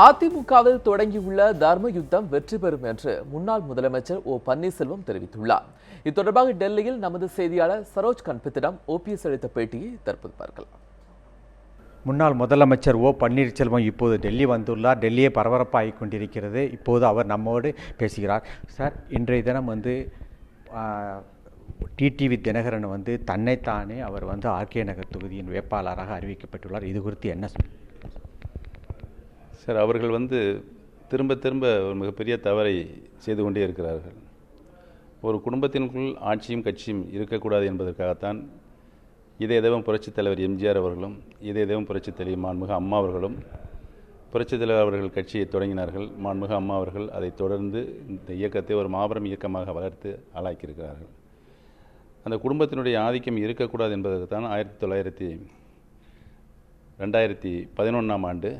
அதிமுகவில் தொடங்கியுள்ள தர்ம யுத்தம் வெற்றி பெறும் என்று முன்னாள் முதலமைச்சர் ஓ பன்னீர்செல்வம் தெரிவித்துள்ளார். இது தொடர்பாக டெல்லியில் நமது செய்தியாளர் சரோஜ் கன்பித்திடம் ஓபிஎஸ் அளித்த பேட்டியை தற்போது பார்க்கலாம் முன்னாள் முதலமைச்சர் ஓ பன்னீர்செல்வம் இப்போது டெல்லி வந்துள்ளார். டெல்லியே பரபரப்பாகி கொண்டிருக்கிறது. இப்போது அவர் நம்மோடு பேசுகிறார். சார் இன்றைய தினம் வந்து டிடிவி தினகரன் வந்து தன்னைத்தானே அவர் வந்து ஆர்கே நகர் தொகுதியின் வேட்பாளராக அறிவிக்கப்பட்டுள்ளார். இது குறித்து என்ன சொல் சார் அவர்கள் வந்து திரும்ப திரும்ப ஒரு மிகப்பெரிய தவறை செய்து கொண்டே இருக்கிறார்கள். ஒரு குடும்பத்தினுக்குள் ஆட்சியும் கட்சியும் இருக்கக்கூடாது என்பதற்காகத்தான் இதே தேவம் புரட்சித் தலைவர் எம்ஜிஆர் அவர்களும் இதே தேவம் புரட்சித் தலைவர் மாண்புக அம்மா அவர்களும் புரட்சித் தலைவர் அவர்கள் கட்சியை தொடங்கினார்கள். மாண்புக அம்மா அவர்கள் அதை தொடர்ந்து இந்த இயக்கத்தை ஒரு மாபெரும் இயக்கமாக வளர்த்து ஆளாக்கியிருக்கிறார்கள். அந்த குடும்பத்தினுடைய ஆதிக்கம் இருக்கக்கூடாது என்பதற்கு தான் ஆயிரத்தி தொள்ளாயிரத்தி ரெண்டாயிரத்தி பதினொன்றாம் ஆண்டு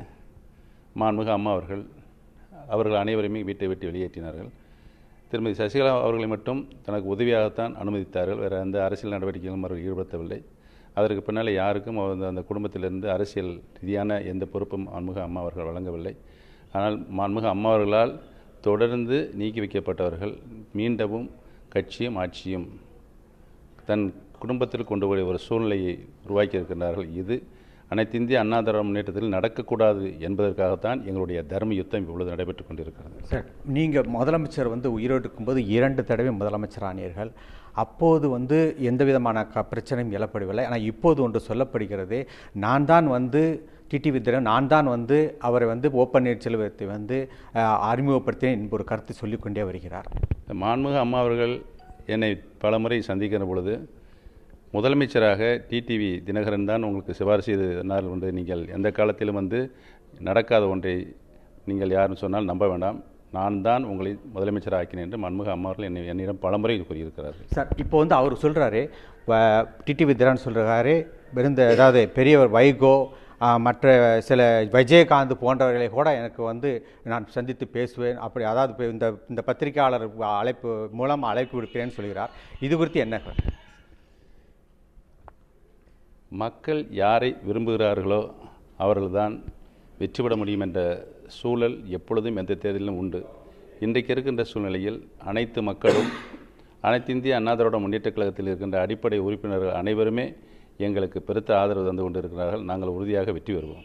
மாண்புக அம்மா அவர்கள் அவர்கள் அனைவருமே வீட்டை விட்டு வெளியேற்றினார்கள். திருமதி சசிகலா அவர்களை மட்டும் தனக்கு உதவியாகத்தான் அனுமதித்தார்கள். வேறு எந்த அரசியல் நடவடிக்கைகளும் அவர்கள் ஈடுபடுத்தவில்லை. அதற்கு பின்னால் யாருக்கும் அந்த அந்த குடும்பத்திலிருந்து அரசியல் ரீதியான எந்த பொறுப்பும் மாண்புக அம்மா அவர்கள் வழங்கவில்லை. ஆனால் மாண்புக அம்மா அவர்களால் தொடர்ந்து நீக்கி வைக்கப்பட்டவர்கள் மீண்டவும் கட்சியும் ஆட்சியும் தன் குடும்பத்தில் கொண்டு போய் ஒரு சூழ்நிலையை உருவாக்கி இருக்கின்றார்கள் இது அனைத்து இந்திய அண்ணா திராவிட முன்னேற்றத்தில் நடக்கக்கூடாது என்பதற்காகத்தான் எங்களுடைய தர்ம யுத்தம் இப்பொழுது நடைபெற்றுக் கொண்டிருக்கிறது. சார் நீங்கள் முதலமைச்சர் வந்து உயிரோடு இருக்கும்போது இரண்டு தடவை முதலமைச்சர் ஆனீர்கள். அப்போது வந்து எந்த விதமான க பிரச்சனையும் எழப்படவில்லை. ஆனால் இப்போது ஒன்று சொல்லப்படுகிறது நான் தான் வந்து டிடிவி தினம் நான் தான் வந்து அவரை வந்து ஓ பன்னீர்செல்வத்தை வந்து அறிமுகப்படுத்தினேன் என்பது ஒரு கருத்து சொல்லிக்கொண்டே வருகிறார். மாண்புக அம்மா அவர்கள் என்னை பலமுறை சந்திக்கிற பொழுது முதலமைச்சராக டிடிவி தினகரன் தான் உங்களுக்கு சிபாரிசு செய்தனால் வந்து நீங்கள் எந்த காலத்திலும் வந்து நடக்காத ஒன்றை நீங்கள் யாரும் சொன்னால் நம்ப வேண்டாம். நான் தான் உங்களை முதலமைச்சர் ஆக்கினேன் என்று மன்முக அம்மாவர்கள் என்னை என்னிடம் பலமுறை கூறியிருக்கிறார் சார் இப்போ வந்து அவர் சொல்கிறாரு டிடிவி தினகரன் சொல்கிறாரு இருந்த ஏதாவது பெரியவர் வைகோ மற்ற சில விஜயகாந்த் போன்றவர்களை கூட எனக்கு வந்து நான் சந்தித்து பேசுவேன். அப்படி அதாவது இந்த இந்த பத்திரிகையாளர் அழைப்பு மூலம் அழைப்பு விடுப்பேன்னு சொல்கிறார். இது குறித்து என்ன மக்கள் யாரை விரும்புகிறார்களோ அவர்கள்தான் வெற்றிபட முடியும் என்ற சூழல் எப்பொழுதும் எந்த தேர்தலிலும் உண்டு. இன்றைக்கு இருக்கின்ற சூழ்நிலையில் அனைத்து மக்களும் அனைத்து இந்திய அண்ணா திராவிட முன்னேற்றக் கழகத்தில் இருக்கின்ற அடிப்படை உறுப்பினர்கள் அனைவருமே எங்களுக்கு பெருத்த ஆதரவு தந்து கொண்டிருக்கிறார்கள். நாங்கள் உறுதியாக வெற்றி பெறுவோம்.